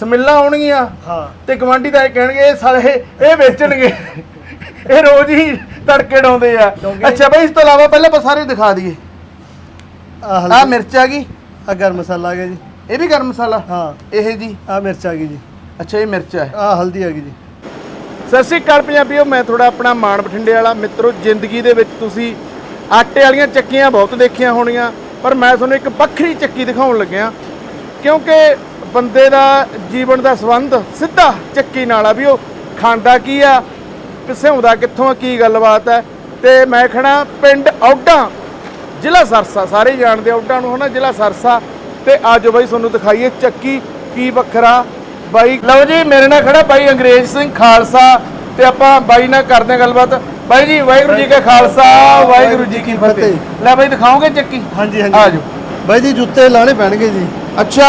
ਸਮਿੱਲਾਂ ਆਉਣਗੀਆਂ। ਹਾਂ। ਤੇ ਗਵਾਂਢੀ ਤਾਂ ਇਹ ਕਹਿਣਗੇ ਇਹ ਸਾਲੇ ਇਹ ਵੇਚਣਗੇ। ਇਹ ਰੋਜ਼ ਹੀ ਤੜਕੇ ਡਾਉਂਦੇ ਆ। ਡਾਉਂਦੇ। ਅੱਛਾ ਬਈ ਇਸ ਤੋਂ ਇਲਾਵਾ ਪਹਿਲਾਂ ਆਪਾਂ ਸਾਰੇ ਦਿਖਾ ਦਈਏ। ਆਹ ਆ ਮਿਰਚ ਆ ਗਈ। ਆ ਗਰਮ ਮਸਾਲਾ ਆ ਗਿਆ ਜੀ। ਇਹ ਵੀ ਗਰਮ ਮਸਾਲਾ? ਹਾਂ। ਇਹ ਜੀ? ਆ ਮਿਰਚ ਆ ਗਈ ਜੀ। ਅੱਛਾ ਇਹ ਮਿਰਚ ਹੈ ਆ ਹਲਦੀ ਆ ਗਈ ਜੀ। ਸਤਿ ਸ਼੍ਰੀ ਅਕਾਲ ਪੰਜਾਬੀਓ ਮੈਂ ਥੋੜਾ ਆਪਣਾ ਮਾਣ ਬਠਿੰਡੇ ਵਾਲਾ। ਮਿੱਤਰੋ ਜ਼ਿੰਦਗੀ ਦੇ ਵਿੱਚ ਤੁਸੀਂ ਆਟੇ ਵਾਲੀਆਂ ਚੱਕੀਆਂ ਬਹੁਤ ਦੇਖੀਆਂ ਹੋਣੀਆਂ ਪਰ ਮੈਂ ਤੁਹਾਨੂੰ ਇੱਕ ਵੱਖਰੀ ਚੱਕੀ ਦਿਖਾਉਣ ਲੱਗਿਆ। ਕਿਉਂਕਿ ਬੰਦੇ ਦਾ ਜੀਵਨ ਦਾ ਸੰਬੰਧ ਸਿੱਧਾ ਚੱਕੀ ਨਾਲ ਆ ਵੀ ਉਹ ਖਾਂਦਾ ਕੀ ਆ ਪਿਸਾਉਂਦਾ ਕਿੱਥੋਂ ਆ ਕੀ ਗੱਲਬਾਤ ਹੈ ਤੇ ਮੈਂ ਖੜਾ ਪਿੰਡ ਔਡਾ ਜ਼ਿਲ੍ਹਾ ਸਰਸਾ ਸਾਰੇ ਜਾਣਦੇ ਆ ਔਡਾ ਨੂੰ ਹਨਾ ਜ਼ਿਲ੍ਹਾ ਸਰਸਾ। ਤੇ ਆਜੋ ਬਾਈ ਤੁਹਾਨੂੰ ਦਿਖਾਈਏ ਚੱਕੀ ਕੀ ਵੱਖਰਾ। ਬਾਈ ਲਓ ਜੀ ਮੇਰੇ ਨਾਲ ਖੜਾ ਬਾਈ ਅੰਗਰੇਜ਼ ਸਿੰਘ ਖਾਲਸਾ ਤੇ ਆਪਾਂ ਬਾਈ ਨਾਲ ਕਰਦੇ ਹਾਂ ਗੱਲਬਾਤ। ਬਾਈ ਜੀ ਵਾਹਿਗੁਰੂ ਜੀ ਕਾ ਖਾਲਸਾ ਵਾਹਿਗੁਰੂ ਜੀ ਕੀ ਫਤਿਹ। ਲੈ ਬਾਈ ਦਿਖਾਓਗੇ ਚੱਕੀ? ਹਾਂਜੀ ਆਜੋ। ਹਾਂਜੀ ਬਾਈ ਜੀ ਜੁੱਤੇ ਲਾਣੇ ਪੈਣਗੇ ਜੀ। ਅੱਛਾ।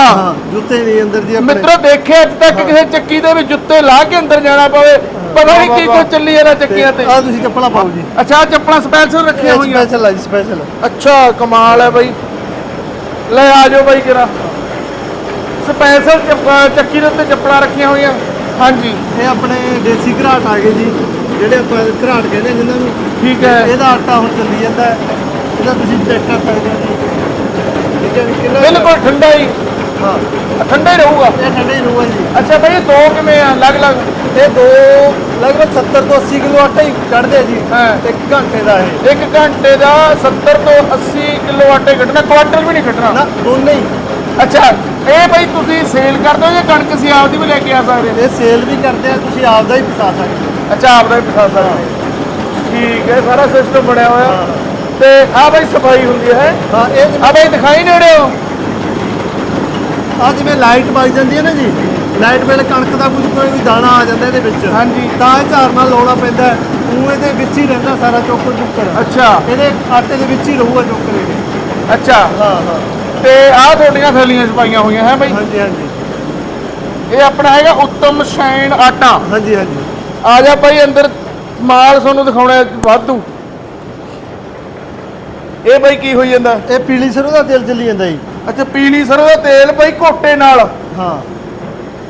ਜੁੱਤੇ ਨਹੀਂ ਅੰਦਰ ਜੀ ਆਪਣੇ। ਮਿੱਤਰੋ ਦੇਖਿਆ ਅੱਜ ਤੱਕ ਕਿਸੇ ਚੱਕੀ ਦੇ ਵਿੱਚ ਜੁੱਤੇ ਲਾ ਕੇ ਅੰਦਰ ਜਾਣਾ ਪਵੇ ਪਤਾ ਨਹੀਂ ਕੀ ਕੁਝ ਚੱਲੀ ਜਾਂਦਾ ਚੱਕੀਆਂ ਤੇ। ਆ ਤੁਸੀਂ ਚੱਪਲਾਂ ਪਾਓ ਜੀ। ਅੱਛਾ ਚੱਪਲਾਂ ਸਪੈਸ਼ਲ ਰੱਖੀਆਂ ਹੋਈਆਂ। ਸਪੈਸ਼ਲ ਆ ਜੀ ਸਪੈਸ਼ਲ ਅੱਛਾ ਕਮਾਲ ਹੈ ਬਾਈ। ਲੈ ਆ ਜਾਓ ਬਾਈ ਕਿਰਾ ਸਪੈਸ਼ਲ ਚੱਕੀ ਦੇ ਉੱਤੇ ਚੱਪਲਾਂ ਰੱਖੀਆਂ ਹੋਈਆਂ। ਹਾਂਜੀ। ਇਹ ਆਪਣੇ ਦੇਸੀ ਘਰਾਟ ਆ ਗਏ ਜੀ ਜਿਹੜੇ ਆਪਾਂ ਘਰਾਟ ਕਹਿੰਦੇ ਜਿਨ੍ਹਾਂ ਨੂੰ। ਠੀਕ ਹੈ। ਇਹਦਾ ਆਟਾ ਹੁਣ ਚੱਲੀ ਜਾਂਦਾ। ਇਹਦਾ ਤੁਸੀਂ ਚੈੱਕ ਕਰ ਸਕਦੇ ਹੋ। ਕਿੰਨਾ ਬਿਲਕੁਲ ਠੰਡਾ ਹੀ। ਹਾਂ। ਠੰਡਾ ਹੀ ਰਹੂਗਾ। ਇਹ ਠੰਡੇ ਹੀ ਰਹੂਗਾ ਜੀ। ਅੱਛਾ ਇਹ ਦੋ ਕਿਵੇਂ ਆ? ਅਲੱਗ-ਅਲੱਗ। ਇਹ ਦੋ ਲਗਭਗ 70 ਤੋਂ 80 ਕਿਲੋ ਆਟਾ ਹੀ ਕੱਢਦੇ ਜੀ। ਹਾਂ। ਤੇ ਇੱਕ ਘੰਟੇ ਦਾ ਇਹ। ਇੱਕ ਘੰਟੇ ਦਾ 70 ਤੋਂ 80 ਕਿਲੋ ਆਟੇ ਕੱਢਣਾ। ਕੁਆਂਟਲ ਵੀ ਨਹੀਂ ਕੱਢਣਾ। ਨਾ ਦੋਨੇ ਹੀ। ਅੱਛਾ ਇਹ ਬਾਈ ਤੁਸੀਂ ਸੇਲ ਕਰਦੇ ਹੋ ਜਾਂ ਕਣਕ ਸੀ ਆਪਦੀ ਵੀ ਲੈ ਕੇ ਆ ਸਕਦੇ ਹੋ? ਇਹ ਸੇਲ ਵੀ ਕਰਦੇ ਆ ਤੁਸੀਂ ਆਪਦਾ ਹੀ ਪਸਾ ਸਕਦੇ ਹੋ। ਅੱਛਾ ਆਪਦਾ ਵੀ ਪਸਾ ਸਕਦੇ ਹੋ। ਠੀਕ ਹੈ ਸਾਰਾ ਸਿਸਟਮ ਬਣਿਆ ਹੋਇਆ। ਹਾਂ। ਤੇ ਆ ਬਾਈ ਸਫ਼ਾਈ ਹੁੰਦੀ ਹੈ। ਹਾਂ ਇਹ ਆ ਬਾਈ ਦਿਖਾਈ ਨੇੜੇ ਹੋ ਆ ਜਿਵੇਂ ਲਾਈਟ ਵੱਜ ਜਾਂਦੀ ਹੈ ਨਾ ਜੀ ਲਾਈਟ ਵੇਲੇ ਕਣਕ ਦਾ ਕੁਝ ਕੋਈ ਵੀ ਦਾਣਾ ਆ ਜਾਂਦਾ ਇਹਦੇ ਵਿੱਚ। ਹਾਂਜੀ। ਤਾਂ ਇਹ ਝਾਰ ਨਾਲ ਲਾਉਣਾ ਪੈਂਦਾ ਹੈ। ਊਂ ਇਹਦੇ ਵਿੱਚ ਹੀ ਰਹਿੰਦਾ ਸਾਰਾ ਚੋਕਰ ਚੁੱਕਰ। ਅੱਛਾ। ਇਹਦੇ ਆਟੇ ਦੇ ਵਿੱਚ ਹੀ ਰਹੂਗਾ ਚੋਕਰ ਇਹ। ਅੱਛਾ। ਹਾਂ ਹਾਂ। ਤੇ ਆਹ ਤੁਹਾਡੀਆਂ ਥੈਲੀਆਂ ਚ ਪਾਈਆਂ ਹੋਈਆਂ ਹੈ ਬਾਈ? ਹਾਂਜੀ ਹਾਂਜੀ। ਇਹ ਆਪਣਾ ਹੈਗਾ ਉੱਤਮ ਸ਼ੈਨ ਆਟਾ। ਹਾਂਜੀ ਹਾਂਜੀ। ਆ ਜਾ ਭਾਈ ਅੰਦਰ ਮਾਲ ਤੁਹਾਨੂੰ ਦਿਖਾਉਣਾ ਵਾਧੂ। ਇਹ ਬਾਈ ਕੀ ਹੋਈ ਜਾਂਦਾ? ਇਹ ਪੀਲੀ ਸਰੋਂ ਦਾ ਤੇਲ ਚੱਲੀ ਜਾਂਦਾ ਜੀ। ਅੱਛਾ ਪੀਲੀ ਸਰੋਂ ਦਾ ਤੇਲ ਭਾਈ ਘੋਟੇ ਨਾਲ। ਹਾਂ।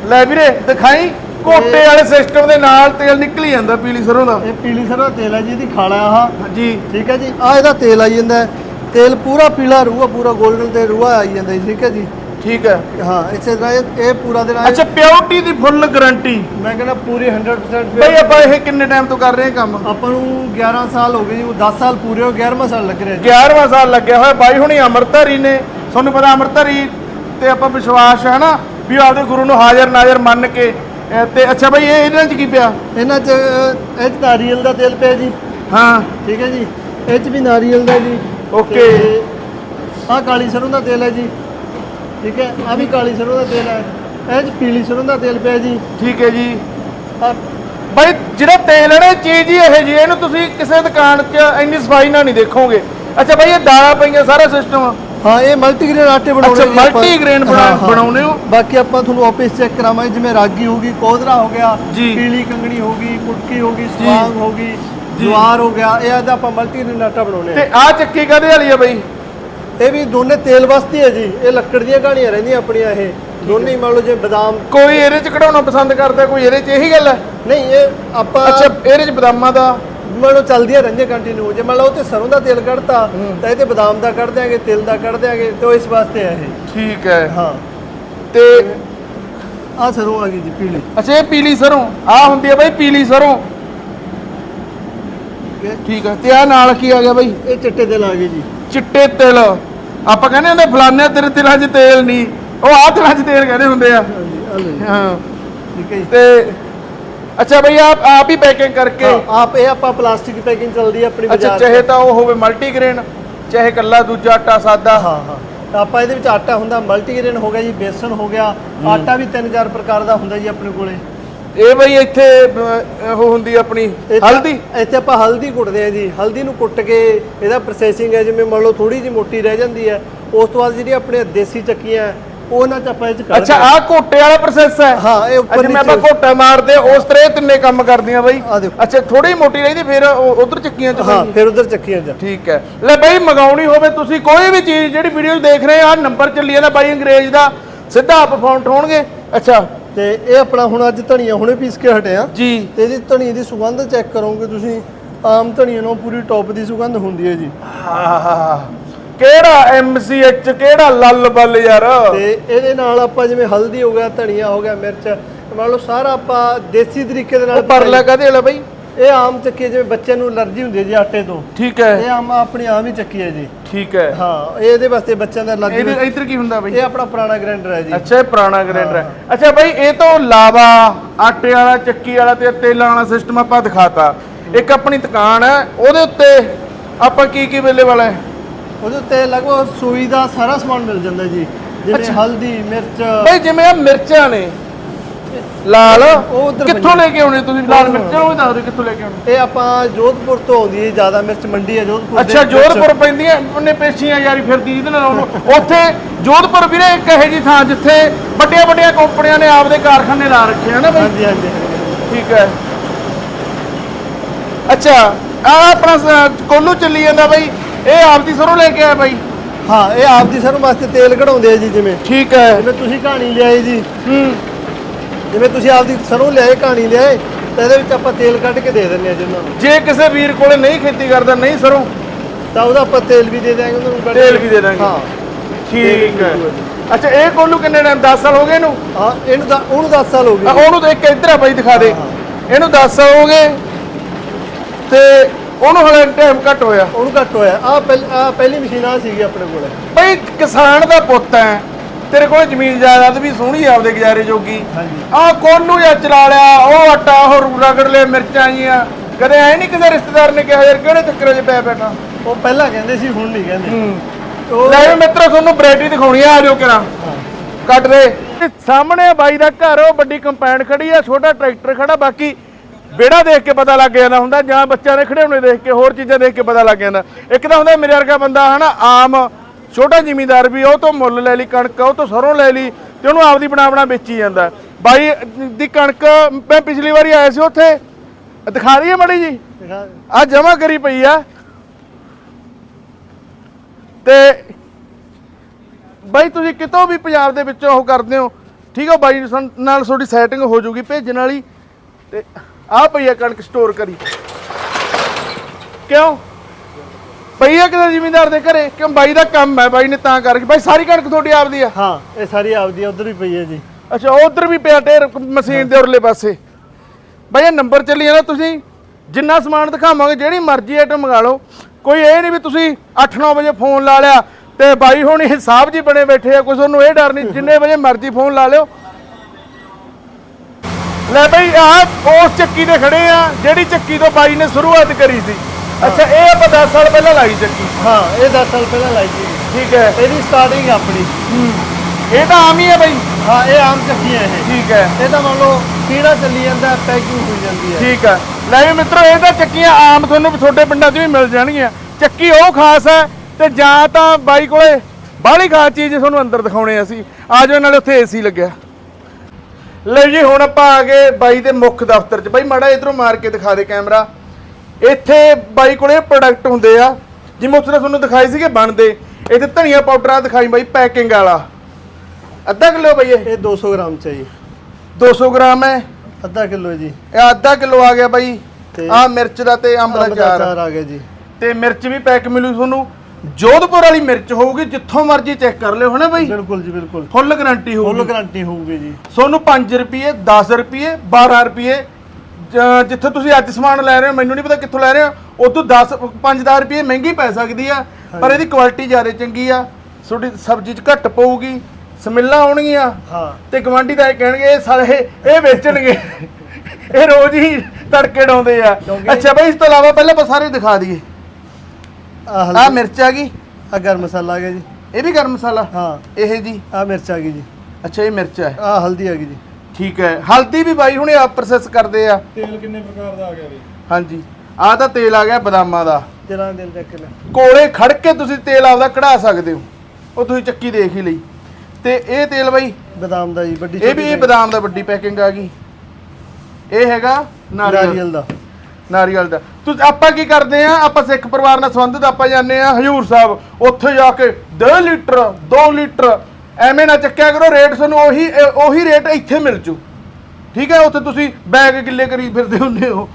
ਲੈ ਵੀਰੇ ਦਿਖਾਈ? ਘੋਟੇ ਵਾਲੇ ਸਿਸਟਮ ਦੇ ਨਾਲ ਤੇਲ ਨਿਕਲੀ ਜਾਂਦਾ ਪੀਲੀ ਸਰੋਂ ਦਾ। ਇਹ ਪੀਲੀ ਸਰੋਂ ਦਾ ਤੇਲ ਹੈ ਜੀ ਇਹਦੀ ਖਾਲਾ ਆਹ। ਜੀ ਠੀਕ ਹੈ ਜੀ ਆ ਇਹਦਾ ਤੇਲ ਆਈ ਜਾਂਦਾ। ਤੇਲ ਪੂਰਾ ਪੀਲਾ ਰਹੂਗਾ ਪੂਰਾ 골ਡਨ ਤੇ ਰੂਹਾ ਆਈ ਜਾਂਦਾ ਜੀ ਠੀਕ ਹੈ ਜੀ। ਠੀਕ ਹੈ। ਹਾਂ ਇਸੇ ਤਰ੍ਹਾਂ ਇਹ ਇਹ ਪੂਰਾ ਦਿਨ ਅੱਛਾ ਪਿਓਰਟੀ ਦੀ ਫੁੱਲ ਗਾਰੰਟੀ। ਮੈਂ ਕਹਿੰਦਾ ਪੂਰੀ 100% ਬਈ ਆਪਾਂ ਇਹ ਕਿੰਨੇ ਟਾਈਮ ਤੋਂ ਕਰ ਰਹੇ ਹਾਂ ਕੰਮ? ਆਪਾਂ ਨੂੰ 11 ਸਾਲ ਹੋ ਗਏ ਜੀ ਉਹ 10 ਸਾਲ ਪੂਰੇ ਹੋ 11ਵਾਂ ਸਾਲ ਲੱਗ ਰਿਹਾ ਜੀ। 11ਵਾਂ ਸਾਲ ਲੱਗਿਆ ਹੋਇਆ। ਬਾਈ ਹੁਣੀ ਅੰਮ੍ਰਿਤਧਾਰੀ ਨੇ। ਤੁਹਾਨੂੰ ਪਤਾ ਅੰਮ੍ਰਿਤਧਾਰੀ ਤੇ ਆਪਾਂ ਵਿਸ਼ਵਾਸ ਹੈ ਨਾ ਵੀ ਆਪਦੇ ਗੁਰੂ ਨੂੰ ਹਾਜ਼ਰ ਨਾਜ਼ਰ ਮੰਨ ਕੇ ਅਹ ਤੇ ਅੱਛਾ ਬਾਈ ਇਹ ਇਹਨਾਂ 'ਚ ਕੀ ਪਿਆ? ਇਹਨਾਂ 'ਚ ਇਹ 'ਚ ਨਾਰੀਅਲ ਦਾ ਤੇਲ ਪਿਆ ਜੀ। ਹਾਂ। ਠੀਕ ਹੈ ਜੀ। ਇਹ 'ਚ ਵੀ ਨਾਰੀਅਲ ਦਾ ਜੀ। ਓਕੇ। ਆ ਕਾਲੀ ਸਰੋਂ ਦਾ ਤੇਲ ਹੈ ਜੀ। ਠੀਕ ਹੈ? ਆ ਵੀ ਕਾਲੀ ਸਰੋਂ ਦਾ ਤੇਲ ਹੈ। ਇਹ 'ਚ ਪੀਲੀ ਸਰੋਂ ਦਾ ਤੇਲ ਪਿਆ ਜੀ। ਠੀਕ ਹੈ ਜੀ। ਆ ਬਾਈ ਜਿਹੜਾ ਤੇਲ ਹੈ ਨਾ ਇਹ ਚੀਜ਼ ਹੀ ਇਹ ਜੀ ਇਹਨੂੰ ਤੁਸੀਂ ਕਿਸੇ ਦੁਕਾਨ 'ਚ ਇੰਨੀ ਸਫ਼ਾਈ ਨਾਲ ਨਹੀਂ ਦੇਖੋਗੇ। ਅੱਛਾ ਬਾਈ ਇਹ ਦਾਲਾਂ ਪਈਆਂ ਸਾਰਾ ਸਿਸਟਮ ਹਾਂ ਇਹ ਮਲਟੀਗ੍ਰੇਨ ਆਟੇ ਬਣਾਉਣੇ ਅੱਛਾ ਜੀ ਆਪਾਂ। ਮਲਟੀਗ੍ਰੇਨ ਬਣਾ ਹਾਂ, ਹਾਂ। ਬਣਾਉਨੇ ਹੋ? ਬਾਕੀ ਆਪਾਂ ਤੁਹਾਨੂੰ ਆਫਿਸ ਚੈੱਕ ਕਰਾਵਾਂਗੇ ਜਿਵੇਂ ਰਾਗੀ ਹੋ ਗਈ ਕੋਦਰਾ ਹੋ ਗਿਆ ਜੀ। ਪੀਲੀ ਕੰਗਣੀ ਹੋ ਗਈ ਕੁਟਕੀ ਹੋ ਗਈ ਸਵਾਂਗ ਹੋ ਗਈ ਜੀ। ਜਵਾਰ ਹੋ ਗਿਆ ਇਹ ਅੱਜ ਆਪਾਂ ਮਲਟੀਗ੍ਰੇਨ ਆਟਾ ਬਣਾਉਣੇ ਆ। ਤੇ ਆਹ ਚੱਕੀ ਕਾਹਦੇ ਵਾਲੀ ਹੈ ਬਾਈ? ਇਹ ਵੀ ਦੋਨੇ ਤੇਲ ਵਾਸਤੇ ਹੈ ਜੀ ਇਹ ਲੱਕੜ ਦੀਆਂ ਕਹਾਣੀਆਂ ਰਹਿੰਦੀਆਂ ਆਪਣੀਆਂ ਇਹ। ਦੋਨੇ ਹੀ ਮੰਨ ਲਓ ਜੇ ਬਦਾਮ ਕੋਈ ਇਹਦੇ 'ਚ ਕਢਾਉਣਾ ਪਸੰਦ ਕਰਦਾ ਕੋਈ ਇਹਦੇ 'ਚ ਇਹੀ ਗੱਲ ਹੈ? ਨਹੀਂ ਇਹ ਆਪਾਂ ਅੱਛਾ ਇਹਦੇ 'ਚ ਬਦਾਮਾਂ ਦਾ? ਮੰਨ ਲਓ ਚੱਲਦੀਆਂ ਰਹਿੰਦੀਆਂ ਕੰਟੀਨਿਊ ਜੇ ਮੰਨ ਲਓ ਤੇ ਸਰੋਂ ਦਾ ਤੇਲ ਕੱਢਤਾ ਤਾਂ ਇਹ ਤੇ ਬਦਾਮ ਦਾ ਕੱਢ ਦਿਆਂਗੇ ਤਿਲ ਦਾ ਕੱਢ ਦਿਆਂਗੇ ਤੇ ਉਹ ਇਸ ਵਾਸਤੇ ਹੈ ਇਹ। ਠੀਕ ਹੈ। ਹਾਂ। ਤੇ ਆ ਸਰੋਂ ਆ ਗਈ ਜੀ ਪੀਲੀ। ਅੱਛਾ ਇਹ ਪੀਲੀ ਸਰੋਂ। ਆ ਹੁੰਦੀ ਹੈ ਬਾਈ ਪੀਲੀ ਸਰੋਂ। ਠੀਕ ਹੈ। ਤੇ ਆ ਨਾਲ ਕੀ ਆ ਗਿਆ ਬਾਈ? ਇਹ ਚਿੱਟੇ ਤਿਲ ਆ ਗਏ ਜੀ। ਚਿੱਟੇ ਤਿਲ। ਆਪਾਂ ਕਹਿੰਦੇ ਹੁੰਦੇ ਫਲਾਣੇ ਤੇਰੇ ਤਿਲਾਂ 'ਚ ਤੇਲ ਨਹੀਂ। ਉਹ ਆ ਤਿਲਾਂ 'ਚ ਤੇਲ ਕਹਿੰਦੇ ਹੁੰਦੇ ਆ। ਹਾਂ। ਠੀਕ ਹੈ ਜੀ। ਤੇ ਅੱਛਾ ਬਈ ਆਪ ਆਪ ਹੀ ਪੈਕਿੰਗ ਕਰਕੇ। ਆਪ ਇਹ ਆਪਾਂ ਪਲਾਸਟਿਕ ਪੈਕਿੰਗ ਚੱਲਦੀ ਹੈ ਆਪਣੀ ਅੱਛਾ ਚਾਹੇ ਤਾਂ ਉਹ ਹੋਵੇ ਮਲਟੀਗ੍ਰੇਨ ਚਾਹੇ ਕੱਲਾ ਦੂਜਾ ਆਟਾ ਸਾਦਾ। ਹਾਂ ਹਾਂ। ਤਾਂ ਆਪਾਂ ਇਹਦੇ ਵਿੱਚ ਆਟਾ ਹੁੰਦਾ ਮਲਟੀਗ੍ਰੇਨ ਹੋ ਗਿਆ ਜੀ ਬੇਸਨ ਹੋ ਗਿਆ। ਆਟਾ ਵੀ ਤਿੰਨ ਚਾਰ ਪ੍ਰਕਾਰ ਦਾ ਹੁੰਦਾ ਜੀ ਆਪਣੇ ਕੋਲੇ। ਇਹ ਬਈ ਇੱਥੇ ਅਹ, ਉਹ ਹੁੰਦੀ ਆ ਆਪਣੀ ਇੱਥੇ- ਹਲਦੀ? ਇੱਥੇ ਆਪਾਂ ਹਲਦੀ ਕੁੱਟਦੇ ਆ ਜੀ। ਹਲਦੀ ਨੂੰ ਕੁੱਟ ਕੇ ਇਹਦਾ ਪ੍ਰੋਸੈਸਿੰਗ ਹੈ ਜਿਵੇਂ ਮੰਨ ਲਓ ਥੋੜੀ ਜਿਹੀ ਮੋਟੀ ਰਹਿ ਜਾਂਦੀ ਹੈ ਉਸ ਤੋਂ ਬਾਅਦ ਜਿਹੜੀ ਆਪਣੇ ਦੇਸੀ ਚੱਕੀਆਂ ਹੈ, ਉਹਨਾਂ ਚ ਆਪਾਂ ਇਹ ਚ ਕੱਢ ਅੱਛਾ ਆਹ ਕੋਟੇ ਵਾਲਾ ਪ੍ਰੋਸੈਸ ਹੈ? ਹਾਂ ਇਹ ਉੱਪਰ ਮੈਂ ਆਪਾਂ ਨੀਚੇ ਕੋਟਾ ਮਾਰਦੇ ਉਸ ਤਰ੍ਹਾਂ ਇਹ ਤਿੰਨੇ ਕੰਮ ਕਰਦੀਆਂ ਬਈ। ਦੇਖੋ। ਅੱਛਾ ਥੋੜੀ ਮੋਟੀ ਰਹਿੰਦੀ ਫਿਰ ਉਧਰ ਚੱਕੀਆਂ ਚ ਹਾਂ ਫਿਰ ਉਧਰ ਚੱਕੀਆਂ ਜਾ ਠੀਕ ਹੈ। ਲੈ ਬਈ ਮਗਾਉਣੀ ਹੋਵੇ ਤੁਸੀਂ ਕੋਈ ਵੀ ਚੀਜ਼ ਜਿਹੜੀ ਵੀਡੀਓ ਦੇਖ ਰਹੇ ਆ ਨੰਬਰ ਚੱਲੀ ਜਾਂਦਾ ਬਾਈ ਅੰਗਰੇਜ਼ ਦਾ ਸਿੱਧਾ ਆਪ ਫੋਨ ਠੋਣਗੇ ਅੱਛਾ ਤੇ ਇਹ ਆਪਣਾ ਹੁਣ ਅੱਜ ਧਨੀਆ ਹੁਣੇ ਪੀਸ ਕੇ ਹਟਿਆ ਜੀ। ਤੇ ਇਹਦੀ ਧਨੀਏ ਦੀ ਸੁਗੰਧ ਚੈੱਕ ਕਰੋਗੇ ਤੁਸੀਂ ਆਮ ਧਨੀਏ ਨਾਲੋਂ ਪੂਰੀ ਟੌਪ ਦੀ ਸੁਗੰਧ ਹੁੰਦੀ ਹੈ ਜੀ। ਕਿਹੜਾ ਐਮਸੀਐਚ ਕਿਹੜਾ ਲੱਲ ਬੱਲ ਯਾਰ? ਤੇ ਇਹਦੇ ਨਾਲ ਆਪਾਂ ਜਿਵੇਂ ਹਲਦੀ ਹੋ ਗਿਆ ਧਨੀਆ ਹੋ ਗਿਆ ਮਿਰਚ ਮੰਨ ਲਓ ਸਾਰਾ ਆਪਾਂ ਦੇਸੀ ਤਰੀਕੇ ਦੇ ਨਾਲ ਪਰਲਾ ਕਾਦੇ ਵਾਲਾ ਬਾਈ? ਇਹ ਆਮ ਚੱਕੀ ਹੈ, ਜਿਵੇਂ ਬੱਚਿਆਂ ਨੂੰ ਅਲਰਜੀ ਹੁੰਦੀ ਹੈ ਜੀ ਆਟੇ ਤੋਂ। ਠੀਕ ਹੈ। ਇਹ ਆਮ ਆਪਣੀ ਆਮ ਹੀ ਚੱਕੀ ਹੈ ਜੀ। ਠੀਕ ਹੈ। ਹਾਂ ਇਹ ਇਹਦੇ ਵਾਸਤੇ ਬੱਚਿਆਂ ਦਾ ਇਹਦੇ ਅਲਰਜੀ ਇੱਧਰ ਕੀ ਹੁੰਦਾ ਬਾਈ? ਇਹ ਆਪਣਾ ਪੁਰਾਣਾ ਗ੍ਰਾਈਂਡਰ ਹੈ ਜੀ। ਅੱਛਾ ਇਹ ਪੁਰਾਣਾ ਗ੍ਰਾਈਂਡਰ ਹੈ। ਅੱਛਾ ਬਾਈ ਇਹ ਤੋਂ ਇਲਾਵਾ ਆਟੇ ਵਾਲਾ ਚੱਕੀ ਵਾਲਾ ਤੇ ਤੇਲਾਂ ਵਾਲਾ ਸਿਸਟਮ ਆਪਾਂ ਦਿਖਾਤਾ। ਇੱਕ ਆਪਣੀ ਦੁਕਾਨ ਹੈ ਉਹਦੇ ਉੱਤੇ ਆਪਾਂ ਕੀ ਕੀ ਵੇਲੇ ਵਾਲਾ ਹੈ? ਉਹਦੇ ਉੱਤੇ ਲਗਭਗ ਸੂਈ ਦਾ ਸਾਰਾ ਸਮਾਨ ਮਿਲ ਜਾਂਦਾ ਜੀ। ਜਿਵੇਂ ਅੱਛਾ। ਹਲਦੀ ਮਿਰਚ। ਬਾਈ ਜਿਵੇਂ ਆ ਮਿਰਚਾਂ ਨੇ ਲਾਲ ਉਹ ਉੱਧਰ ਕਿੱਥੋਂ ਲੈ ਕੇ ਆਉਣੇ ਤੁਸੀਂ? ਲਾਲ ਮਿਰਚਾਂ ਉਹ ਦੱਸ ਦਿਓ ਕਿੱਥੋਂ ਲੈ ਕੇ ਆਉਣੇ? ਇਹ ਆਪਾਂ ਜੋਧਪੁਰ ਤੋਂ ਆਉਂਦੀ ਹੈ ਜ਼ਿਆਦਾ ਮਿਰਚ ਮੰਡੀ ਹੈ ਜੋਧਪੁਰ ਅੱਛਾ। ਜੋਧਪੁਰ ਪੈਂਦੀਆਂ ਉਹਨੇ ਪੇਸ਼ੀਆਂ ਯਾਰੀ ਫਿਰਦੀ ਇਹਦੇ ਨਾਲ ਉਹਨੂੰ। ਉੱਥੇ ਜੋਧਪੁਰ ਵੀਰੇ ਇੱਕ ਇਹੋ ਜੀ ਥਾਂ ਜਿੱਥੇ ਵੱਡੀਆਂ ਵੱਡੀਆਂ ਕੰਪਨੀਆਂ ਨੇ ਆਪਦੇ ਕਾਰਖਾਨੇ ਲਾ ਰੱਖੇ ਆ ਨਾ ਬਾਈ? ਹਾਂਜੀ ਹਾਂਜੀ। ਠੀਕ ਹੈ। ਅੱਛਾ ਆ ਆਪਣਾ ਕੋਲੂ ਚੱਲੀ ਜਾਂਦਾ ਬਾਈ। ਇਹ ਆਪਦੀ ਸਰੋਂ ਲੈ ਕੇ ਆਇਆ ਬਾਈ। ਹਾਂ ਇਹ ਆਪ ਦੀ ਸਰੋਂ ਵਾਸਤੇ ਤੇਲ ਕਢਾਉਂਦੇ ਆ ਜੀ ਜਿਵੇਂ। ਠੀਕ ਹੈ। ਜਿਵੇਂ ਤੁਸੀਂ ਕਹਾਣੀ ਲਿਆਏ ਜੀ। ਹੂੰ। ਜਿਵੇਂ ਤੁਸੀਂ ਆਪਦੀ ਸਰੋਂ ਲਿਆਏ ਕਹਾਣੀ ਲਿਆਏ ਤਾਂ ਇਹਦੇ ਵਿੱਚ ਆਪਾਂ ਤੇਲ ਕੱਢ ਕੇ ਦੇ ਦਿੰਦੇ ਆ ਜੀ ਉਹਨਾਂ ਨੂੰ। ਜੇ ਕਿਸੇ ਵੀਰ ਕੋਲੇ ਨਹੀਂ ਖੇਤੀ ਕਰਦਾ ਨਹੀਂ ਸਰੋਂ ਤਾਂ ਉਹਦਾ ਆਪਾਂ ਤੇਲ ਵੀ ਦੇ ਦਿਆਂਗੇ ਉਹਨਾਂ ਨੂੰ ਕੱਢ ਕੇ। ਤੇਲ ਵੀ ਦੇ ਦਾਂਗੇ। ਹਾਂ। ਠੀਕ ਹੈ। ਅੱਛਾ ਇਹ ਕੋਲੂ ਕਿੰਨੇ ਟਾਈਮ 10 ਸਾਲ ਹੋ ਗਏ ਇਹਨੂੰ? ਹਾਂ ਇਹਨੂੰ ਤਾਂ ਉਹਨੂੰ 10 ਸਾਲ ਹੋ ਆ, ਗਏ ਉਹਨੂੰ ਤਾਂ ਇੱਕ ਇੱਧਰ ਆ ਬਾਈ ਦਿਖਾ ਦੇ। ਇਹਨੂੰ 10 ਸਾਲ ਹੋ ਗਏ ਤੇ ਉਹਨੂੰ ਹਲੇ ਟਾਈਮ ਘੱਟ ਹੋਇਆ। ਉਹਨੂੰ ਘੱਟ ਹੋਇਆ। ਆ ਆ ਪਹਿਲੀ ਮਸ਼ੀਨ ਆ ਸੀਗੀ ਆਪਣੇ ਕੋਲੇ। ਬਈ ਕਿਸਾਨ ਦਾ ਪੁੱਤ ਹੈ। ਤੇਰੇ ਕੋਲ ਜ਼ਮੀਨ ਜਾਇਦਾਦ ਵੀ ਸੋਹਣੀ ਆ ਆਪਦੇ ਗੁਜ਼ਾਰੇ ਜੋਗੀ। ਆ ਕੋਲੂ ਜਾਂ ਚਲਾ ਲਿਆ ਉਹ ਆਟਾ ਉਹ ਰਗੜ ਲਿਆ ਮਿਰਚਾਂ ਜੀਆਂ ਕਦੇ ਐ ਨਹੀਂ ਕਿਸੇ ਰਿਸ਼ਤੇਦਾਰ ਨੇ ਕਿਹਾ ਯਾਰ ਕਿਹੜੇ ਚੱਕਰ 'ਚ ਪੈ ਬੈਠਾ? ਉਹ ਪਹਿਲਾਂ ਕਹਿੰਦੇ ਸੀ ਹੁਣ ਨਹੀਂ ਕਹਿੰਦੇ। ਲੈ ਮਿੱਤਰੋ ਤੁਹਾਨੂੰ ਵੈਰਾਈਟੀ ਦਿਖਾਉਣੀ ਆ ਆ ਜਾਓ ਕਿਰਾ। ਕੱਟ ਦੇ। ਸਾਹਮਣੇ ਬਾਈ ਦਾ ਘਰ ਉਹ ਵੱਡੀ ਕੰਪੈਨ ਖੜੀ ਆ ਛੋਟਾ ਟਰੈਕਟਰ ਖੜਾ ਬਾਕੀ ਵਿਹੜਾ ਦੇਖ ਕੇ ਪਤਾ ਲੱਗ ਜਾਂਦਾ ਹੁੰਦਾ ਜਾਂ ਬੱਚਿਆਂ ਦੇ ਖੜਿਆਉਣੇ ਦੇਖ ਕੇ ਹੋਰ ਚੀਜ਼ਾਂ ਦੇਖ ਕੇ ਪਤਾ ਲੱਗ ਜਾਂਦਾ। ਇੱਕ ਤਾਂ ਹੁੰਦਾ ਮੇਰੇ ਵਰਗਾ ਬੰਦਾ ਹਨਾ ਆਮ ਛੋਟਾ ਜ਼ਿਮੀਂਦਾਰ ਵੀ ਉਹ ਤੋਂ ਮੁੱਲ ਲੈ ਲਈ ਕਣਕ ਉਹ ਤੋਂ ਸਰੋਂ ਲੈ ਲਈ ਤੇ ਉਹਨੂੰ ਆਪਦੀ ਬਣਾ ਬਣਾ ਵੇਚੀ ਜਾਂਦਾ। ਬਾਈ ਦੀ ਕਣਕ ਮੈਂ ਪਿਛਲੀ ਵਾਰੀ ਆਇਆ ਸੀ ਉੱਥੇ। ਦਿਖਾ ਦਈਏ ਮੜੀ ਜੀ ਆ ਜਮਾ ਕਰੀ ਪਈ ਆ। ਤੇ ਬਾਈ ਤੁਸੀਂ ਕਿਤੋਂ ਵੀ ਪੰਜਾਬ ਦੇ ਵਿੱਚੋਂ ਉਹ ਕਰਦੇ ਹੋ ਠੀਕ ਹੈ ਬਾਈ ਨਾਲ ਤੁਹਾਡੀ ਸੈਟਿੰਗ ਹੋ ਜਾਊਗੀ ਭੇਜਣ ਵਾਲੀ। ਤੇ ਆ ਪਈ ਆ ਕਣਕ ਸਟੋਰ ਕਰੀ। ਕਿਉਂ? ਪਈ ਆ ਕਿਤੇ ਜ਼ਿਮੀਂਦਾਰ ਦੇ ਘਰੇ ਕਿਉਂ ਬਾਈ ਦਾ ਕੰਮ ਹੈ ਬਾਈ ਨੇ ਤਾਂ ਕਰਕੇ ਬਾਈ ਸਾਰੀ ਕਣਕ ਤੁਹਾਡੀ ਆਪਦੀ ਆ। ਹਾਂ ਇਹ ਸਾਰੀ ਆਪਦੀ ਉਧਰ ਵੀ ਪਈ ਹੈ ਜੀ। ਅੱਛਾ ਉਧਰ ਵੀ ਪਿਆ ਢੇਰ ਮਸ਼ੀਨ ਦੇ ਉਰਲੇ ਪਾਸੇ। ਬਾਈ ਇਹ ਨੰਬਰ ਚੱਲੀ ਜਾਂਦਾ ਤੁਸੀਂ ਜਿੰਨਾ ਸਮਾਨ ਦਿਖਾਵਾਂਗੇ ਜਿਹੜੀ ਮਰਜ਼ੀ ਆਈਟਮ ਮੰਗਾ ਲਓ। ਕੋਈ ਇਹ ਨਹੀਂ ਵੀ ਤੁਸੀਂ 8-9 ਵਜੇ ਫੋਨ ਲਾ ਲਿਆ ਤੇ ਬਾਈ ਹੁਣ ਇਹ ਸਾਹਿਬ ਜੀ ਬਣੇ ਬੈਠੇ ਆ ਕੋਈ ਤੁਹਾਨੂੰ ਇਹ ਡਰ ਨਹੀਂ ਜਿੰਨੇ ਵਜੇ ਮਰਜ਼ੀ ਫੋਨ ਲਾ ਲਿਓ। ਲੈ ਬਈ ਆ ਉਸ ਚੱਕੀ ਤੇ ਖੜੇ ਆ ਜਿਹੜੀ ਚੱਕੀ ਤੋਂ ਬਾਈ ਨੇ ਸ਼ੁਰੂਆਤ ਕਰੀ ਸੀ। ਅੱਛਾ ਇਹ ਆਪਾਂ 10 ਸਾਲ ਪਹਿਲਾਂ ਲਾਈ ਚੱਕੀ। ਹਾਂ ਇਹ 10 ਸਾਲ ਪਹਿਲਾਂ ਲਾਈ ਸੀ। ਠੀਕ ਹੈ। ਇਹਦੀ ਸਟਾਰਟਿੰਗ ਆਪਣੀ। ਇਹ ਤਾਂ ਆਮ ਹੀ ਹੈ ਬਾਈ। ਹਾਂ ਇਹ ਆਮ ਚੱਕੀ ਹੈ ਇਹ। ਠੀਕ ਹੈ। ਇਹ ਤਾਂ ਮੰਨ ਲਓ ਕੀੜਾ ਚੱਲੀ ਜਾਂਦਾ ਪੈਕਿੰਗ ਹੋਈ ਜਾਂਦੀ ਹੈ। ਠੀਕ ਹੈ। ਲੈ ਵੀ ਮਿੱਤਰੋ ਇਹ ਤਾਂ ਚੱਕੀਆਂ ਆਮ ਤੁਹਾਨੂੰ ਤੁਹਾਡੇ ਪਿੰਡਾਂ 'ਚ ਵੀ ਮਿਲ ਜਾਣਗੀਆਂ। ਚੱਕੀ ਉਹ ਖਾਸ ਹੈ ਤੇ ਜਾਂ ਤਾਂ ਬਾਈ ਕੋਲੇ ਬਾਹਲੀ ਖਾਸ ਚੀਜ਼ ਤੁਹਾਨੂੰ ਅੰਦਰ ਦਿਖਾਉਣੇ ਅਸੀਂ। ਆ ਜਾਓ ਨਾਲੇ ਉੱਥੇ ਏਸੀ ਲੱਗਿਆ। ਲੈ ਜੀ ਹੁਣ ਆਪਾਂ ਆ ਗਏ ਬਾਈ ਦੇ ਮੁੱਖ ਦਫ਼ਤਰ 'ਚ। ਬਾਈ ਮਾੜਾ ਇਧਰੋਂ ਮਾਰ ਕੇ ਦਿਖਾ ਦੇ ਕੈਮਰਾ। ਇੱਥੇ ਬਾਈ ਕੋਲੇ ਪ੍ਰੋਡਕਟ ਹੁੰਦੇ ਆ। ਜਿਵੇਂ ਉੱਥੇ ਤੁਹਾਨੂੰ ਦਿਖਾਈ ਸੀਗੇ ਬਣਦੇ ਇੱਥੇ ਧਨੀਆ ਪਾਊਡਰ ਆ ਦਿਖਾਈ ਬਾਈ ਪੈਕਿੰਗ ਵਾਲਾ। ਅੱਧਾ ਕਿਲੋ ਬਾਈ ਇਹ? ਇਹ 200 ਗ੍ਰਾਮ ਚ ਹੈ ਜੀ। 200 ਗ੍ਰਾਮ ਹੈ? ਅੱਧਾ ਕਿਲੋ ਜੀ। ਇਹ ਅੱਧਾ ਕਿਲੋ ਆ ਗਿਆ ਬਾਈ। ਤੇ ਆ ਮਿਰਚ ਦਾ ਤੇ ਅੰਬ ਦਾ ਚਾਰ। ਆ ਗਿਆ ਜੀ। ਤੇ ਮਿਰਚ ਵੀ ਪੈਕ ਮਿਲੂ ਤੁਹਾਨੂੰ। ਜੋਧਪੁਰ ਵਾਲੀ ਮਿਰਚ ਹੋਊਗੀ ਜਿੱਥੋਂ ਮਰਜ਼ੀ ਚੈੱਕ ਕਰ ਲਿਓ ਹਨਾ ਬਾਈ? ਬਿਲਕੁਲ ਜੀ ਬਿਲਕੁਲ। ਫੁੱਲ ਗਾਰੰਟੀ ਫੁੱਲ ਹੋਊਗੀ ਗਾਰੰਟੀ ਹੋਊਗੀ ਜੀ। ਤੁਹਾਨੂੰ 5 ਰੁਪਏ 10 ਰੁਪਏ 12 ਰੁਪਏ ਜ- ਜਿੱਥੇ ਤੁਸੀਂ ਅੱਜ ਸਮਾਨ ਲੈ ਰਹੇ ਹੋ ਮੈਨੂੰ ਨਹੀਂ ਪਤਾ ਕਿੱਥੋਂ ਲੈ ਰਹੇ ਹੋ। ਉਦੋਂ 10 5-10 ਰੁਪਏ ਮਹਿੰਗੀ ਪੈ ਸਕਦੀ ਆ ਪਰ ਇਹਦੀ ਕੁਆਲਿਟੀ ਜ਼ਿਆਦਾ ਚੰਗੀ ਆ। ਤੁਹਾਡੀ ਸਬਜ਼ੀ 'ਚ ਘੱਟ ਪਊਗੀ ਸਮਿੱਲਾਂ ਆਉਣਗੀਆਂ। ਹਾਂ। ਤੇ ਗਵਾਂਢੀ ਦਾ ਇਹ ਕਹਿਣਗੇ ਇਹ ਸਾਲੇ ਇਹ ਵੇਚਣਗੇ। ਇਹ ਰੋਜ਼ ਹੀ ਤੜਕੇ ਡਾਉਂਦੇ ਆ। ਕਿਉਂਕਿ- ਅੱਛਾ ਬਈ ਇਸ ਤੋਂ ਇਲਾਵਾ ਪਹਿਲਾਂ ਆਪਾਂ ਸਾਰੇ ਦਿਖਾ ਦਈਏ। ਆ ਆ ਹਲਦੀ ਮਿਰਚ ਆ ਗਈ। ਆ ਗਰਮ ਮਸਾਲਾ ਆ ਗਿਆ ਜੀ। ਇਹ ਵੀ ਗਰਮ ਮਸਾਲਾ? ਹਾਂ। ਇਹ ਜੀ? ਆ ਮਿਰਚ ਆ ਗਈ ਜੀ। ਅੱਛਾ ਇਹ ਮਿਰਚ ਹੈ ਆ ਹਲਦੀ ਆ ਗਈ ਜੀ। ਠੀਕ ਹੈ। ਹਲਦੀ ਵੀ ਬਾਈ ਹੁਣੇ ਆਪ ਪ੍ਰੋਸੈਸ ਕਰਦੇ ਆ। ਤੇਲ ਕਿੰਨੇ ਪ੍ਰਕਾਰ ਦਾ ਆ ਗਿਆ ਬਈ ਹਾਂਜੀ। ਆ ਤਾਂ ਤੇਲ ਆ ਗਿਆ ਬਦਾਮਾਂ ਦਾ। ਤੇਰਾਂ ਦਿਨ ਤੱਕ ਲੈ। ਕੋਲੇ ਖੜ ਕੇ ਤੁਸੀਂ ਤੇਲ ਆਪਦਾ ਕਢਾ ਸਕਦੇ ਹੋ। ਉਹ ਤੁਸੀਂ ਚੱਕੀ ਦੇਖ ਹੀ ਲਈ। ਤੇ ਇਹ ਤੇਲ ਬਾਈ ਬਦਾਮ ਦਾ ਜੀ ਵੱਡੀ ਇਹ ਵੀ ਬਦਾਮ ਦਾ ਵੱਡੀ ਪੈਕਿੰਗ ਆ ਗਈ। ਇਹ ਹੈਗਾ ਨਾਰੀਅਲ। ਨਾਰੀਅਲ ਦਾ। ਨਾਰੀਅਲ ਦਾ। ਤੁਸੀਂ ਆਪਾਂ ਕੀ ਕਰਦੇ ਆ? ਆਪਾਂ ਸਿੱਖ ਪਰਿਵਾਰ ਨਾਲ ਸੰਬੰਧਿਤ ਆਪਾਂ ਜਾਂਦੇ ਆ ਹਜੂਰ ਸਾਹਿਬ। ਉੱਥੇ ਜਾ ਕੇ 1.5 ਲੀਟਰ 2 ਲੀਟਰ ਐਵੇਂ ਨਾ ਚੱਕਿਆ ਕਰੋ ਰੇਟ ਤੁਹਾਨੂੰ ਉਹੀ ਉਹੀ ਰੇਟ ਇੱਥੇ ਮਿਲ ਜੂ। ਠੀਕ ਹੈ ਉੱਥੇ ਤੁਸੀਂ ਬੈਗ ਕਿੱਲੇ ਕਰੀ ਫਿਰਦੇ ਹੁੰਦੇ ਹੋ।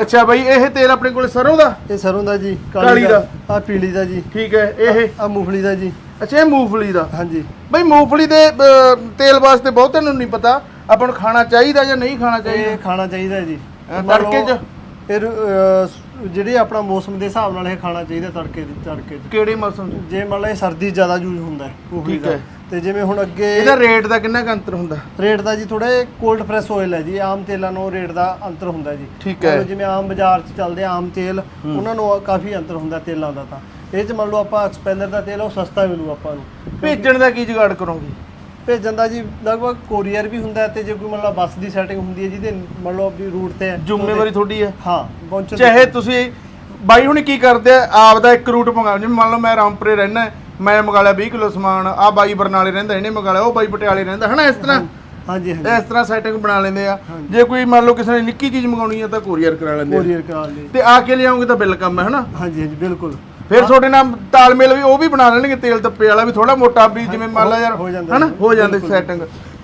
ਅੱਛਾ ਬਾਈ ਇਹ ਤੇਲ ਆਪਣੇ ਕੋਲੇ ਸਰੋਂ ਦਾ? ਇਹ ਸਰੋਂ ਦਾ ਜੀ ਕਾਲੀ ਦਾ। ਆ ਪੀਲੀ ਦਾ ਜੀ। ਠੀਕ ਹੈ ਇਹ? ਆ ਮੂੰਗਫਲੀ ਦਾ ਜੀ। ਅੱਛਾ ਇਹ ਮੂੰਗਫਲੀ ਦਾ। ਹਾਂਜੀ। ਬਈ ਮੂੰਗਫਲੀ ਦੇ ਅਹ, ਤੇਲ ਵਾਸਤੇ ਬਹੁਤਿਆਂ ਨੂੰ ਨਹੀਂ ਪਤਾ ਆਪਾਂ ਨੂੰ ਖਾਣਾ ਚਾਹੀਦਾ ਜਾਂ ਨਹੀਂ ਖਾਣਾ ਚਾਹੀਦਾ? ਇਹ ਖਾਣਾ ਚਾਹੀਦਾ ਜੀ। ਅਹ, ਮੰਨ ਤੜਕੇ 'ਚ? ਫਿਰ ਅਹ, ਜਿਹੜੀ ਆਪਣਾ ਮੌਸਮ ਦੇ ਹਿਸਾਬ ਨਾਲ ਇਹ ਖਾਣਾ ਚਾਹੀਦਾ ਤੜਕੇ ਦੀ ਤੜਕੇ 'ਚ। ਕਿਹੜੇ ਮੌਸਮ 'ਚ? ਜੇ ਮੰਨ ਲਓ ਇਹ ਸਰਦੀ ਜ਼ਿਆਦਾ ਯੂਜ਼ ਹੁੰਦਾ ਹੈ ਮੂੰਗਫਲੀ ਠੀਕ ਦਾ। ਹੈ। ਤੇ ਜਿਵੇਂ ਹੁਣ ਅੱਗੇ ਇਹਦਾ ਰੇਟ ਦਾ ਕਿੰਨਾ ਕੁ ਅੰਤਰ ਹੁੰਦਾ? ਰੇਟ ਦਾ ਜੀ ਥੋੜਾ ਕੋਲਡ ਪ੍ਰੈਸ ਆਇਲ ਹੈ ਜੀ ਆਮ ਤੇਲਾਂ ਨੂੰ ਰੇਟ ਦਾ ਅੰਤਰ ਹੁੰਦਾ ਜੀ। ਠੀਕ ਮੰਨ ਹੈ। ਲਓ ਜਿਵੇਂ ਆਮ ਬਾਜ਼ਾਰ 'ਚ ਚੱਲਦੇ ਆਮ ਤੇਲ ਉਹਨਾਂ ਨੂੰ ਕਾਫੀ ਅੰਤਰ ਹੁੰਦਾ ਤੇਲਾਂ ਦਾ ਤਾਂ। ਇਹ 'ਚ ਮੰਨ ਲਓ ਆਪਾਂ ਐਕਸਪੈਂਦਰ ਦਾ ਤੇਲ ਆ, ਉਹ ਸਸਤਾ ਮਿਲੂ ਆਪਾਂ ਨੂੰ। ਭੇਜਣ ਦਾ ਕੀ ਜੁਗਾੜ ਕਰੋਗੇ? ਭੇਜਣ ਦਾ ਜੀ ਲਗਭਗ ਕੋਰੀਅਰ ਵੀ ਹੁੰਦਾ ਹੈ ਤੇ ਜੇ ਕੋਈ ਮੰਨ ਲਓ ਬੱਸ ਦੀ ਸੈਟਿੰਗ ਹੁੰਦੀ ਹੈ ਜਿਹਦੇ ਮੰਨ ਲਓ ਵੀ ਰੂਟ ਤੇ ਹੈ ਜ਼ਿੰਮੇਵਾਰੀ ਤੁਹਾਡੀ ਹੈ। ਹਾਂ ਪਹੁੰਚਣ ਚਾਹੇ ਤੁਸੀਂ ਬਾਈ ਹੁਣੀ ਕੀ ਕਰਦੇ ਆ? ਆਪ ਦਾ ਇੱਕ ਰੂਟ ਮੰਗਾ ਜਿਵੇਂ ਮੰਨ ਲਓ ਮੈਂ ਰਾਮਪੁਰੇ ਰਹਿਣਾ ਮੈਂ ਮੰਗਾ ਲਿਆ 20 ਕਿਲੋ ਸਮਾਨ ਆ ਬਾਈ ਬਰਨਾਲੇ ਰਹਿੰਦਾ ਇਹਨੇ ਮੰਗਾ ਲਿਆ ਉਹ ਬਾਈ ਪਟਿਆਲੇ ਰਹਿੰਦਾ ਹਨਾ ਇਸ ਤਰ੍ਹਾਂ? ਹਾਂਜੀ ਹਾਂਜੀ। ਇਸ ਤਰ੍ਹਾਂ ਸੈਟਿੰਗ ਬਣਾ ਲੈਂਦੇ ਆ। ਜੇ ਕੋਈ ਮੰਨ ਲਓ ਕਿਸੇ ਨੇ ਨਿੱਕੀ ਚੀਜ਼ ਮੰਗਾਉਣੀ ਆ ਤਾਂ ਕੋਰੀਅਰ ਕਰਾ ਲੈਂਦੇ ਆ। ਕੋਰੀਅਰ ਕਰਾ ਲਈ ਤੇ ਆ ਕੇ ਲਿਆਉਂਗੇ ਤਾਂ ਬਿੱਲ ਕੰਮ ਹੈ ਹਨਾ? ਹਾਂਜੀ ਹਾਂਜੀ ਬਿਲਕੁਲ। ਫਿਰ ਤੁਹਾਡੇ ਨਾਲ ਤਾਲਮੇਲ ਵੀ ਉਹ ਵੀ ਬਣਾ ਲੈਣਗੇ ਤੇਲ ਤੱਪੇ ਵਾਲਾ ਵੀ ਥੋੜਾ ਮੋਟਾ ਵੀ ਜਿਵੇਂ ਮੰਨ ਲਾ ਯਾਰ ਹੋ ਹਨਾ? ਹੋ ਜਾਂਦੇ ਸੈਟਿੰਗ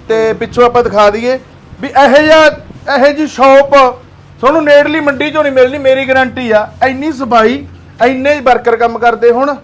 ਤੇ ਪਿੱਛੋਂ ਆਪਾਂ ਦਿਖਾ ਦਈਏ ਵੀ ਇਹੋ ਜਿਹਾ ਇਹੋ ਜੀ ਸ਼ੌਪ ਤੁਹਾਨੂੰ ਨੇੜਲੀ ਮੰਡੀ ਚੋਂ ਨਹੀਂ ਮਿਲਣੀ ਮੇਰੀ ਗਾਰੰਟੀ ਆ। ਇੰਨੀ ਸਫ਼ਾਈ ਇੰਨੇ ਵਰਕਰ ਕੰਮ ਕਰਦੇ ਹੁਣ।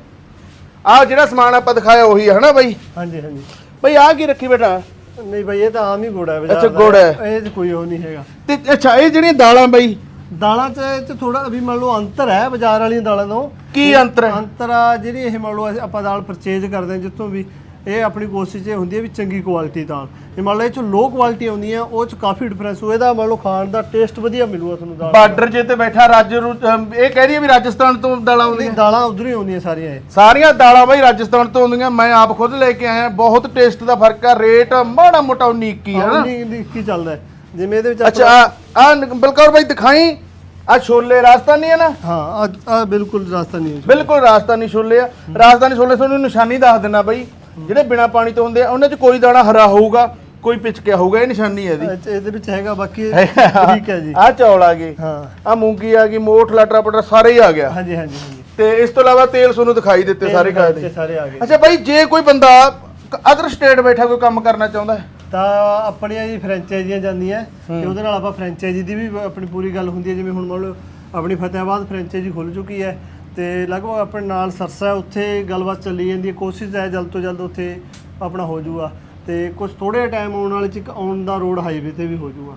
ਆਹ ਜਿਹੜਾ ਸਮਾਨ ਆਪਾਂ ਦਿਖਾਇਆ ਉਹੀ ਆ ਹਨਾ ਬਾਈ? ਹਾਂਜੀ ਹਾਂਜੀ। ਬਾਈ ਆਹ ਕੀ ਰੱਖੀ ਬੇਟਾ ਨਹੀਂ ਭਾਈ ਇਹ ਤਾਂ ਆਮ ਹੀ ਗੁੜ ਹੈ ਅੱਛਾ। ਗੁੜ ਹੈ। ਇਹ 'ਚ ਕੋਈ ਉਹ ਨਹੀਂ ਹੈਗਾ। ਤੇ ਅੱਛਾ ਇਹ ਜਿਹੜੀਆਂ ਦਾਲਾਂ ਬਾਈ ਦਾਲਾਂ 'ਚ ਇਹ 'ਚ ਥੋੜਾ ਵੀ ਮੰਨ ਲਓ ਅੰਤਰ ਹੈ ਬਾਜ਼ਾਰ ਵਾਲੀਆਂ ਦਾਲਾਂ ਤੋਂ। ਕੀ ਅੰਤਰ ਹੈ? ਅੰਤਰ ਆ ਜਿਹੜੀ ਇਹ ਮੰਨ ਲਓ ਅਸੀਂ- ਆਪਾਂ ਦਾਲ ਪਰਚੇਜ ਕਰਦੇ ਹਾਂ ਜਿੱਥੋਂ ਵੀ ਇਹ ਆਪਣੀ ਕੋਸ਼ਿਸ਼ ਇਹ ਹੁੰਦੀ ਹੈ ਵੀ ਚੰਗੀ ਕੁਆਲਿਟੀ ਦਾਲ। ਇਹ ਮੰਨ ਲਓ ਇਹ ਚ ਲੋ ਕੁਆਲਿਟੀ ਆਉਂਦੀ ਆ ਉਹ ਚ ਕਾਫੀ ਡਿਫਰੈਂਸ ਹੋਏ ਇਹਦਾ ਮੰਨ ਲਓ ਖਾਣ ਦਾ ਟੇਸਟ ਵਧੀਆ ਮਿਲੂਗਾ ਤੁਹਾਨੂੰ ਦਾਲ। ਬਾਰਡਰ ਜੇ ਤੇ ਬੈਠਾ ਰਾਜ ਰੂ- ਅਮ ਇਹ ਕਹਿ ਰਹੀ ਹੈ ਵੀ ਰਾਜਸਥਾਨ ਤੋਂ ਦਾਲਾਂ ਆਉਂਦੀਆਂ। ਦਾਲਾਂ ਉਧਰ ਹੀ ਆਉਂਦੀਆਂ ਸਾਰੀਆਂ ਇਹ। ਸਾਰੀਆਂ ਦਾਲਾਂ ਬਾਈ ਰਾਜਸਥਾਨ ਤੋਂ ਆਉਂਦੀਆਂ ਮੈਂ ਆਪ ਖੁਦ ਲੈ ਕੇ ਆਇਆ ਬਹੁਤ ਟੇਸਟ ਦਾ ਫ਼ਰਕ ਆ ਰੇਟ ਮਾੜਾ ਮੋਟਾ ਉਨੀਕ ਹੀ ਹੈ ਨਾ। ਕੀ ਚੱਲਦਾ ਹੈ। ਜਿਵੇਂ ਇਹਦੇ ਵਿੱਚ ਅੱਛਾ ਆ ਬਲਕੌਰ ਬਾਈ ਦਿਖਾਈ? ਆ ਛੋਲੇ ਰਾਜਸਥਾਨੀ ਹੈ ਨਾ? ਹਾਂ ਆ ਬਿਲਕੁਲ ਰਾਜਸਥਾਨੀ ਹੈ ਬਿਲਕੁਲ ਰਾਜਸਥਾਨੀ ਛੋਲੇ ਆ। ਰਾਜਸਥਾਨੀ ਛੋਲੇ ਤੁਹਾਨੂੰ ਨਿਸ਼ਾਨੀ ਦੱਸ ਦਿੰਦਾ ਬਾਈ। ਜਿਹੜੇ ਬਿਨਾ ਪਾਣੀ ਤੋਂ ਹੁੰਦੇ ਆ ਉਹਨਾਂ 'ਚ ਕੋਈ ਦਾਣਾ ਹਰਾ ਹੋਊਗਾ ਕੋਈ ਪਿਚਕਿਆ ਹੋਊਗਾ ਇਹ ਨਿਸ਼ਾਨੀ ਹੈ ਇਹਦੀ। ਇਹਦੇ ਵਿੱਚ ਹੈਗਾ ਬਾਕੀ ਠੀਕ ਹੈ ਜੀ। ਆ ਚੌਲ ਆ ਗਏ। ਹਾਂ। ਆ ਮੂੰਗੀ ਆ ਗਈ ਮੋਠ ਲਟਰਾ ਪਟਰਾ ਸਾਰੇ ਹੀ ਆ ਗਿਆ। ਹਾਂਜੀ ਹਾਂਜੀ ਤੇ ਇਸ ਤੋਂ ਇਲਾਵਾ ਤੇਲ ਤੁਹਾਨੂੰ ਦਿਖਾਈ ਦਿੱਤੇ ਸਾਰੇ ਖਾਏ ਤੇ ਦੇ। ਸਾਰੇ ਆ ਗਏ। ਅੱਛਾ ਬਾਈ ਜੇ ਕੋਈ ਬੰਦਾ ਅਦਰ ਸਟੇਟ ਬੈਠਾ ਕੋਈ ਕੰਮ ਕਰਨਾ ਚਾਹੁੰਦਾ ਹੈ ਤਾਂ ਆਪਣੀਆਂ ਜੀ ਫਰੈਂਚਾਈਜ਼ੀਆਂ ਜਾਂਦੀਆਂ। ਤੇ ਉਹਦੇ ਨਾਲ ਆਪਾਂ ਫਰੈਂਚਾਈਜ਼ੀ ਦੀ ਵੀ ਆਪਣੀ ਪੂਰੀ ਗੱਲ ਹੁੰਦੀ ਹੈ ਜਿਵੇਂ ਹੁਣ ਮੰਨ ਲਓ ਆਪਣੀ ਫਤਿਆਬਾਦ ਫਰੈਂਚਾਈਜ਼ੀ ਖੁੱਲ ਚੁੱਕੀ ਹੈ ਤੇ ਲਗਭਗ ਆਪਣੇ ਨਾਲ ਸਰਸਾ ਉੱਥੇ ਗੱਲਬਾਤ ਚੱਲੀ ਜਾਂਦੀ ਹੈ। ਕੋਸ਼ਿਸ਼ ਹੈ ਜਲਦ ਤੋਂ ਜਲਦ ਉੱਥੇ ਆਪਣਾ ਹੋ ਜਾਊਗਾ ਤੇ ਕੁਝ ਥੋੜੇ ਟਾਈਮ ਆਉਣ ਵਾਲੇ ਚ ਇੱਕ ਆਨ ਦਾ ਰੋਡ ਹਾਈਵੇ ਤੇ ਵੀ ਹੋ ਜਾਊਗਾ।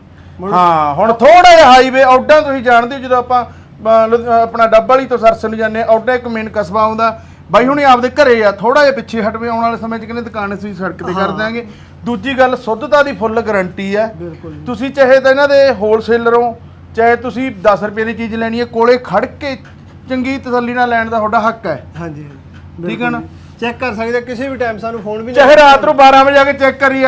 ਹਾਂ ਹੁਣ ਥੋੜਾ ਜਿਹਾ ਹਾਈਵੇ ਔਡਾਂ ਤੁਸੀਂ ਜਾਣਦੇ ਹੋ ਜਦੋਂ ਆਪਾਂ ਆਪਣਾ ਡੱਬ ਵਾਲੀ ਤੋਂ ਸਰਸਨ ਨੂੰ ਜਾਂਦੇ ਔਡਾ ਇੱਕ ਮੇਨ ਕਸਬਾ ਆਉਂਦਾ ਬਾਈ ਹੁਣੀ ਆਪਦੇ ਘਰੇ ਆ ਥੋੜਾ ਜਿਹਾ ਪਿੱਛੇ ਹਟਵੇਂ ਆਉਣ ਵਾਲੇ ਸਮੇਂ 'ਚ ਕਹਿੰਦੇ ਦੁਕਾਨ ਅਸੀਂ ਸੜਕ ਤੇ ਕਰ ਦਿਆਂਗੇ। ਦੂਜੀ ਗੱਲ ਸੁੱਧਤਾ ਦੀ ਫੁੱਲ ਗਾਰੰਟੀ ਹੈ। ਤੁਸੀਂ ਚਾਹੇ ਤਾਂ ਇਹਨਾਂ ਦੇ ਹੋਲਸੇਲਰੋਂ ਚਾਹੇ ਤੁਸੀਂ 10 ਰੁਪਏ ਦੀ ਚੀਜ਼ ਲੈਣੀ ਹੈ ਕੋਲੇ ਖੜ ਕੇ ਚੰਗੀ ਤਸੱਲੀ ਨਾਲ ਲੈਣ ਦਾ ਤੁਹਾਡਾ ਹੱਕ ਹੈ। ਹਾਂਜੀ ਠੀਕ ਹੈ ਨਾ? ਚੈੱਕ ਕਰ ਸਕਦੇ ਕਿਸੇ ਵੀ ਟਾਈਮ ਸਾਨੂੰ ਫੋਨ ਵੀ ਚਾਹੇ ਰਾਤ ਨੂੰ 12 ਵਜੇ ਆ ਕੇ ਚੈੱਕ ਕਰੀ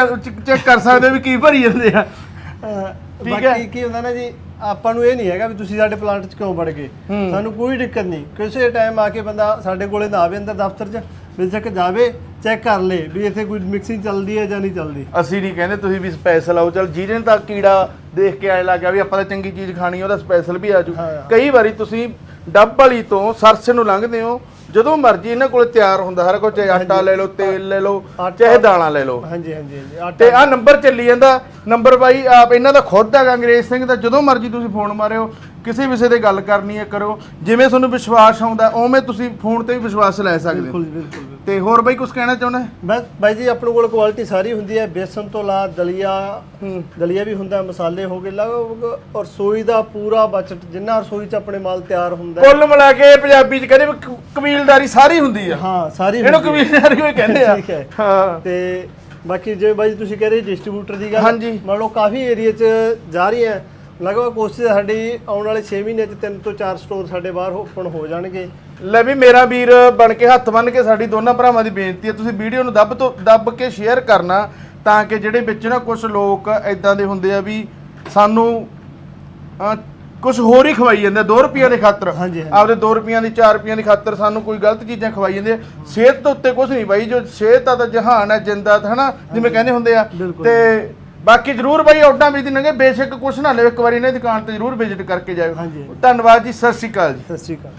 ਚੈੱਕ ਕਰ ਸਕਦੇ ਵੀ ਕੀ ਭਰੀ ਜਾਂਦੇ ਆ। ਠੀਕ ਹੈ। ਬਾਕੀ ਕੀ ਹੁੰਦਾ ਨਾ ਜੀ ਆਪਾਂ ਨੂੰ ਇਹ ਨਹੀਂ ਹੈਗਾ ਵੀ ਤੁਸੀਂ ਸਾਡੇ ਪਲਾਂਟ 'ਚ ਕਿਉਂ ਵੜ ਗਏ। ਸਾਨੂੰ ਕੋਈ ਦਿੱਕਤ ਨਹੀਂ। ਕਿਸੇ ਟਾਈਮ ਆ ਕੇ ਬੰਦਾ ਸਾਡੇ ਕੋਲੇ ਨਾ ਆਵੇ ਅੰਦਰ ਦਫ਼ਤਰ 'ਚ ਬੇਸ਼ੱਕ ਜਾਵੇ ਚੈੱਕ ਕਰ ਲੇ ਵੀ ਇੱਥੇ ਕੋਈ ਮਿਕਸਿੰਗ ਚੱਲਦੀ ਹੈ ਜਾਂ ਨਹੀਂ ਚੱਲਦੀ। ਅਸੀਂ ਨਹੀਂ ਕਹਿੰਦੇ ਤੁਸੀਂ ਵੀ ਸਪੈਸ਼ਲ ਆਓ। ਚਲ ਜਿਹਨੇ ਤਾਂ ਕੀੜਾ ਦੇਖ ਕੇ ਆਏ ਲੱਗਿਆ ਵੀ ਆਪਾਂ ਤਾਂ ਚੰਗੀ ਚੀਜ਼ ਖਾਣੀ ਉਹਦਾ ਸਪੈਸ਼ਲ ਵੀ ਆਜੂ। ਕਈ ਵਾਰੀ ਤੁਸੀਂ ਡੱਬ ਵਾਲੀ ਤੋਂ ਸਰਸੇ ਨੂੰ ਲੰਘਦੇ ਹੋ ਜਦੋਂ ਮਰਜ਼ੀ ਇਹਨਾਂ ਕੋਲ ਤਿਆਰ ਹੁੰਦਾ ਹਰ ਕੋਈ ਚਾਹੇ ਆਟਾ ਲੈ ਲਓ ਤੇਲ ਲੈ ਲਓ ਚਾਹੇ ਦਾਲਾਂ ਲੈ ਲਓ। ਹਾਂਜੀ ਹਾਂਜੀ ਹਾਂਜੀ ਆਟਾ ਤੇ ਆ ਨੰਬਰ ਚੱਲੀ ਜਾਂਦਾ। ਨੰਬਰ ਬਾਈ ਆਪ ਇਹਨਾਂ ਦਾ ਖੁਦ ਹੈਗਾ ਅੰਗਰੇਜ਼ ਸਿੰਘ ਦਾ ਜਦੋਂ ਮਰਜ਼ੀ ਤੁਸੀਂ ਫੋਨ ਮਾਰਿਓ। ਕਿਸੇ ਵਿਸ਼ੇ ਤੇ ਗੱਲ ਕਰਨੀ ਹੈ ਕਰੋ ਜਿਵੇਂ ਤੁਹਾਨੂੰ ਵਿਸ਼ਵਾਸ ਆਉਂਦਾ ਉਵੇਂ ਤੁਸੀਂ ਫੋਨ ਤੇ ਵੀ ਵਿਸ਼ਵਾਸ ਲੈ ਸਕਦੇ ਹੋ ਬਿਲਕੁਲ ਬਿਲਕੁਲ ਬਿਲਕੁਲ। ਤੇ ਹੋਰ ਬਾਈ ਕੁਝ ਕਹਿਣਾ ਚਾਹੁੰਦਾ ਹੈ? ਬਸ ਬਾਈ ਜੀ ਆਪਣੇ ਕੋਲ ਕੁਆਲਿਟੀ ਸਾਰੀ ਹੁੰਦੀ ਹੈ ਬੇਸਨ ਤੋਂ ਲਾ ਦਲੀਆ ਹੂੰ। ਦਲੀਆ ਵੀ ਹੁੰਦਾ ਮਸਾਲੇ ਹੋ ਗਏ ਲਗਭਗ ਔਰ ਰਸੋਈ ਦਾ ਪੂਰਾ ਬਜਟ ਜਿੰਨਾ ਰਸੋਈ 'ਚ ਆਪਣੇ ਮਾਲ ਤਿਆਰ ਹੁੰਦਾ ਹੈ ਕੁੱਲ ਮਿਲਾ ਕੇ ਪੰਜਾਬੀ ਚ ਕਹਿੰਦੇ ਵੀ ਕ- ਕਬੀਲਦਾਰੀ ਸਾਰੀ ਹੁੰਦੀ ਆ ਹਾਂ ਸਾਰੀ ਇਹਨੂੰ ਹੁੰਦੀ ਹੈ। ਕਬੀਲਦਾਰੀ ਕੋਈ ਕਹਿੰਦੇ ਆ ਠੀਕ ਹੈ। ਹਾਂ ਤੇ ਬਾਕੀ ਜੇ ਬਾਈ ਤੁਸੀਂ ਕਹਿ ਰਹੇ ਡਿਸਟ੍ਰੀਬਿਊਟਰ ਦੀ ਗੱਲ ਹਾਂਜੀ। ਮੰਨ ਲਓ ਕਾਫੀ ਏਰੀਆ 'ਚ ਜਾ ਰਹੀ ਹੈ ਲਗਭਗ ਕੋਸ਼ਿਸ਼ ਹੈ ਸਾਡੀ ਆਉਣ ਵਾਲੇ 6 ਮਹੀਨੇ 'ਚ ਤਿੰਨ ਤੋਂ ਚਾਰ ਸਟੋਰ ਸਾਡੇ ਬਾਹਰ ਓਪਨ ਹੋ ਜਾਣਗੇ ਲੈ ਵੀ ਮੇਰਾ ਵੀਰ ਬਣ ਕੇ ਹੱਥ ਬੰਨ ਕੇ ਸਾਡੀ ਦੋਨਾਂ ਭਰਾਵਾਂ ਦੀ ਬੇਨਤੀ ਹੈ ਤੁਸੀਂ ਵੀਡੀਓ ਨੂੰ ਦੱਬ ਤੋਂ ਦੱਬ ਕੇ ਸ਼ੇਅਰ ਕਰਨਾ ਤਾਂ ਕਿ ਜਿਹੜੇ ਵਿੱਚ ਨਾ ਕੁਝ ਲੋਕ ਐਦਾਂ ਦੇ ਹੁੰਦੇ ਆ ਵੀ ਸਾਨੂੰ ਕੁਝ ਹੋਰ ਹੀ ਖਵਾਈ ਜਾਂਦੇ 2 ਰੁਪਈਆ ਦੇ ਖਾਤਰ। ਆਪਦੇ 2 ਰੁਪਈਆਂ ਦੀ 4 ਰੁਪਈਆਂ ਦੀ ਖਾਤਰ ਸਾਨੂੰ ਕੋਈ ਗਲਤ ਚੀਜ਼ਾਂ ਖਵਾਈ ਜਾਂਦੇ। ਸਿਹਤ ਦੇ ਉੱਤੇ ਕੁਝ ਨਹੀਂ ਬਾਈ ਜੋ ਸਿਹਤ ਤਾਂ ਜਹਾਨ ਹੈ ਜਿੰਦਾ ਤਾਂ ਹਨਾ ਜਿਵੇਂ ਕਹਿੰਦੇ ਹੁੰਦੇ ਆ। ਤੇ ਬਾਕੀ ਜਰੂਰ ਬਾਈ ਔਡਾਂ ਵੀ ਦਿਨਗੇ ਬੇਸ਼ੱਕ ਕੁਝ ਨਾ ਲਿਓ ਇੱਕ ਵਾਰੀ ਇਹਨਾਂ ਦੀ ਦੁਕਾਨ ਤੇ ਜਰੂਰ ਵਿਜ਼ਿਟ ਕਰਕੇ ਜਾਇਓ। ਹਾਂਜੀ। ਧੰਨਵਾਦ ਜੀ ਸਤਿ ਸ਼੍ਰੀ ਅਕਾਲ ਜੀ। ਸਤਿ ਸ਼੍ਰੀ ਅਕਾਲ।